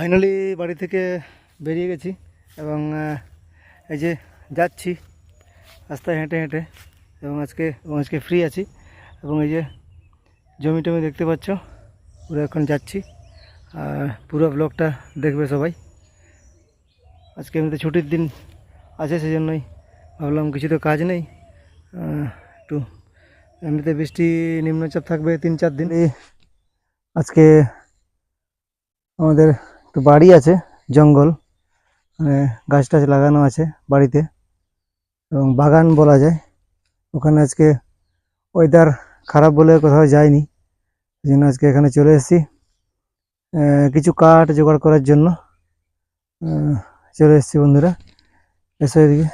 Finally বাড়ি থেকে বেরিয়ে গেছি এবং এই যে যাচ্ছি রাস্তায় হেঁটে হেঁটে এবং আজকে এবং আজকে ফ্রি আছি এবং এই যে জমি টমি দেখতে পাচ্ছ, পুরো এখন যাচ্ছি। আর পুরো ব্লগটা দেখবে সবাই। আজকে এমনিতে ছুটির দিন আছে সেজন্যই ভাবলাম কিছু তো কাজ নেই একটু এমনিতে বৃষ্টি নিম্নচাপ থাকবে তিন চার দিন। আজকে আমাদের একটু বাড়ি আছে, জঙ্গল। মানে গাছ টাছ লাগানো আছে বাড়িতে। এবং বাগান বলা যায়। ওখানে আজকে ওয়েদার খারাপ বলে কোথাও যায়নি সেই জন্য আজকে এখানে চলে এসেছি। কিছু কাঠ জোগাড় করার জন্য চলে এসেছি বন্ধুরা। এসে এদিকে।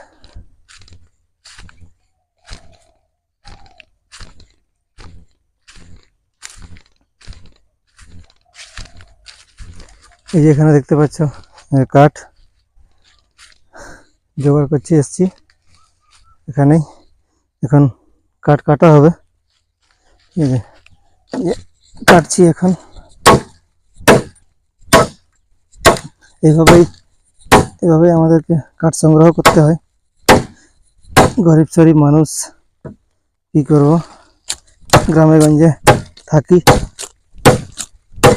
এই যে এখানে দেখতে পাচ্ছ আহ, কাঠ। জোগাড় করছি এসছি। এখানেই এখন কাঠ কাটা হবে। এই যে এই যে কাটছি এখন। এইভাবেই এভাবেই আমাদেরকে কাঠ সংগ্রহ করতে হয়। গরিব শরীব মানুষ কি করব? গ্রামে গঞ্জে থাকি।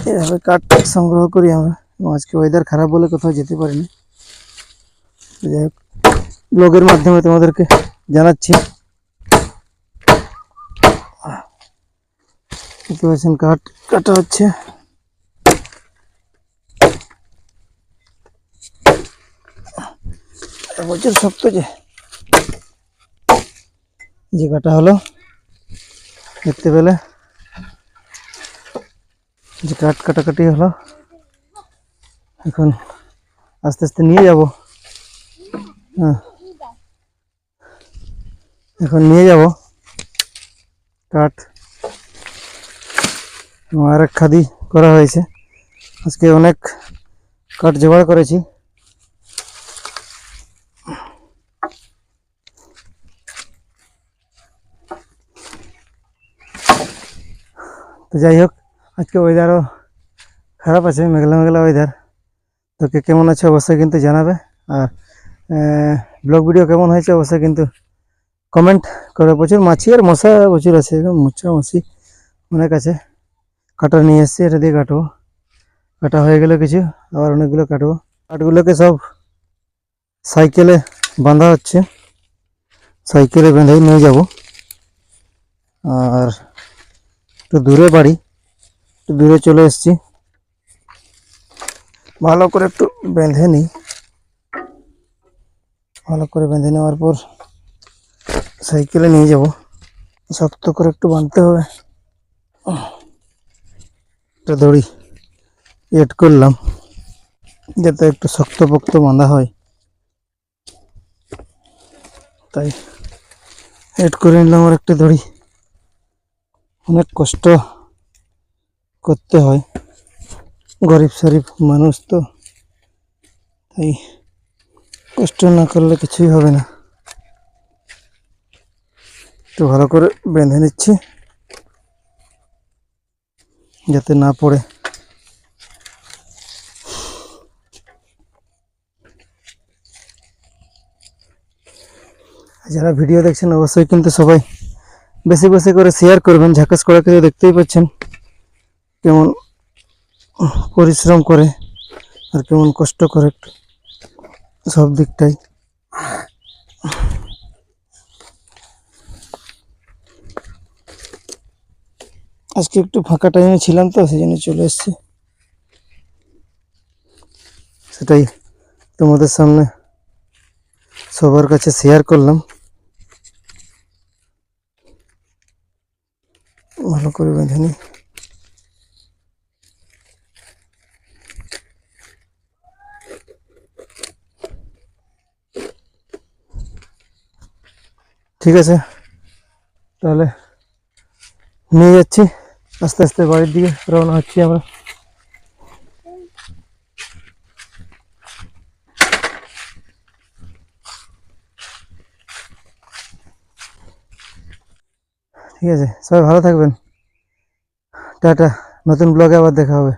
এভাবে কাঠ সংগ্রহ করি আমরা। এবং আজকে ওয়েদার খারাপ বলে কোথাও যেতে পারিনি। তো যাই হোক ব্লগের মাধ্যমে তোমাদেরকে জানাচ্ছি। দেখতে পাচ্ছেন কাঠ কাটা হচ্ছে। প্রচুর শক্ত যে যে কাটা হলো, দেখতে পেলে। যে কাঠ কাটাকাটি হলো। এখন আস্তে আস্তে নিয়ে যাব। হ্যাঁ। এখন নিয়ে যাব। কাঠ। আর এক খাদি করা হয়েছে। আজকে অনেক কাঠ জোগাড় করেছি। তো যাই হোক, আজকে ওয়েদারও খারাপ আছে, মেঘলা মেঘলা ওয়েদার তো কে কেমন আছে অবশ্যই কিন্তু জানাবে। আর ব্লগ ভিডিও কেমন হয়েছে অবশ্যই কিন্তু কমেন্ট করে প্রচুর। মাছি আর মশা প্রচুর আছে মোচা মাছি অনেক আছে। কাটা নিয়ে এসেছি, এটা দিয়ে কাটবো। কাটা হয়ে গেলে কিছু, আবার অনেকগুলো কাটবো। কাঠগুলোকে সব সাইকেলে বাঁধা হচ্ছে। সাইকেলে বেঁধেই নিয়ে যাব। আর, একটু দূরে বাড়ি, একটু দূরে চলে এসেছি। ভালো করে একটু বেঁধে নিই। ভালো করে বেঁধে নেওয়ার পর সাইকেলে নিয়ে যাব। শক্ত করে একটু বাঁধতে হবে। একটা দড়ি এড করলাম, যাতে একটু শক্ত শক্তপোক্ত বাঁধা হয়। তাই এড করে নিলাম আর একটা দড়ি অনেক কষ্ট করতে হয়। গরিব শরীফ মানুষ তো। তাই কষ্ট না করলে কিছুই হবে না। একটু ভালো করে বেঁধে নিচ্ছি। যাতে না পড়ে। যারা ভিডিও দেখছেন, অবশ্যই কিন্তু সবাই বেশি বেশি করে শেয়ার করবেন। ঝাঁকাস করা কিন্তু দেখতেই পাচ্ছেন। কেমন পরিশ্রম করে আর কেমন কষ্ট করে একটু সব দিকটাই। আজকে একটু ফাঁকা টাইমে ছিলাম তো সেই জন্য চলে এসেছি। সেটাই তোমাদের সামনে সবার কাছে শেয়ার করলাম। ভালো করে বেঁধে নিই ঠিক আছে তাহলে নিয়ে যাচ্ছি আস্তে আস্তে বাড়ির দিকে রওনা হচ্ছি আমরা ঠিক আছে সবাই ভালো থাকবেন। টাটা। নতুন ব্লগে আবার দেখা হবে।